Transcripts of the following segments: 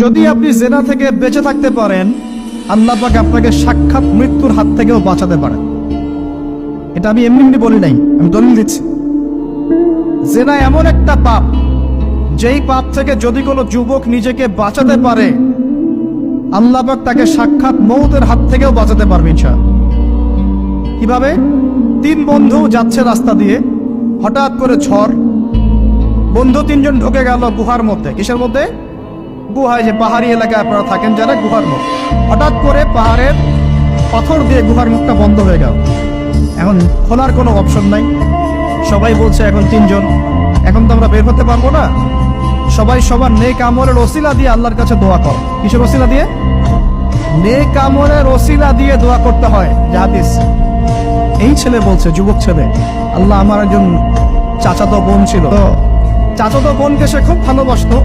যদি আপনি জেনা থেকে বেঁচে থাকতে পারেন, আল্লাহ পাক আপনাকে সাক্ষাৎ মৃত্যুর হাত থেকেও বাঁচাতে পারেন। এটা আমি এমনি এমনি বলি নাই, আমি দলিল দিচ্ছি। জেনা এমন একটা পাপ, যেই পাপ থেকে যদি কোনো যুবক নিজেকে বাঁচাতে পারে, আল্লাহ পাক তাকে সাক্ষাৎ মৌতের হাত থেকেও বাঁচাতে পারবে ইনশাআল্লাহ। কীভাবে? তিন বন্ধু যাচ্ছে রাস্তা দিয়ে, হঠাৎ করে ঝড়, বন্ধু তিনজন ঢুকে গেল গুহার মধ্যে। কিসের মধ্যে? গুহায় যে পাহাড়ি এলাকায় আপনারা থাকেন, যারা গুহার মুখ। হঠাৎ করে পাহাড়ের পাথর দিয়ে গুহার মুখটা বন্ধ হয়ে গেল। এখন খোলার কোনো অপশন নাই। সবাই বলছে এখন তিনজন। এখন তো আমরা বের হতে পারব না। সবাই সবার নেক আমলের ওসিলা দিয়ে আল্লাহর কাছে দোয়া কর। কিসের ওসিলা দিয়ে? নেক আমলের ওসিলা দিয়ে দোয়া করতে হয়। জাহাদিস এই ছেলে বলছে, যুবক ছেলে, আল্লাহ আমার একজন চাচাতো বোন ছিল। চাচাতো বোনকে সে খুব ভালোবাসতো।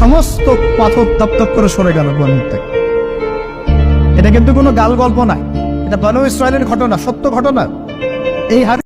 সমস্ত পাথর তপ তপ করে সরে গেল বনের থেকে। এটা কিন্তু কোনো গাল গল্প নাই। এটা বানু ইসরায়েলের ঘটনা, সত্য ঘটনা। এই হার